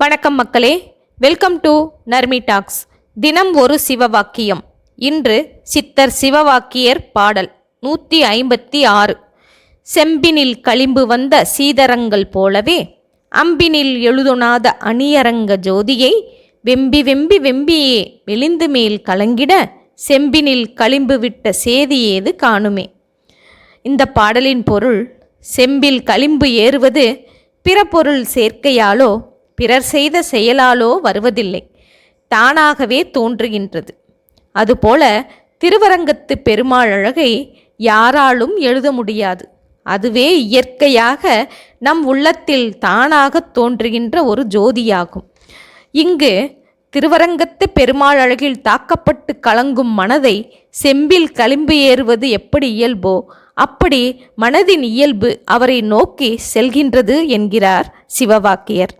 வணக்கம் மக்களே. Welcome to Narmi tax தினம் ஒரு சிவவாக்கியம். இன்று சித்தர் சிவவாக்கியர் பாடல் நூற்றி ஐம்பத்தி ஆறு. செம்பினில் களிம்பு வந்த சீதரங்கள் போலவே அம்பினில் எழுதுனாத அணியரங்க ஜோதியை வெம்பி வெம்பி வெம்பியே வெளிந்து மேல் கலங்கிட செம்பினில் களிம்பு விட்ட சேதி ஏது காணுமே. இந்த பாடலின் பொருள் செம்பில் களிம்பு ஏறுவது பிற பொருள் சேர்க்கையாலோ பிறர் செய்த செயலாலோ வருவதில்லை. தானாகவே தோன்றுகின்றது. அதுபோல திருவரங்கத்து பெருமாள் அழகை யாராலும் எழுத முடியாது. அதுவே இயற்கையாக நம் உள்ளத்தில் தானாக தோன்றுகின்ற ஒரு ஜோதியாகும். இங்கு திருவரங்கத்து பெருமாள் அழகில் தாக்கப்பட்டு கலங்கும் மனதை செம்பில் களிம்பு ஏறுவது எப்படி இயல்போ அப்படி மனதின் இயல்பு அவரை நோக்கி செல்கின்றது என்கிறார் சிவவாக்கியர்.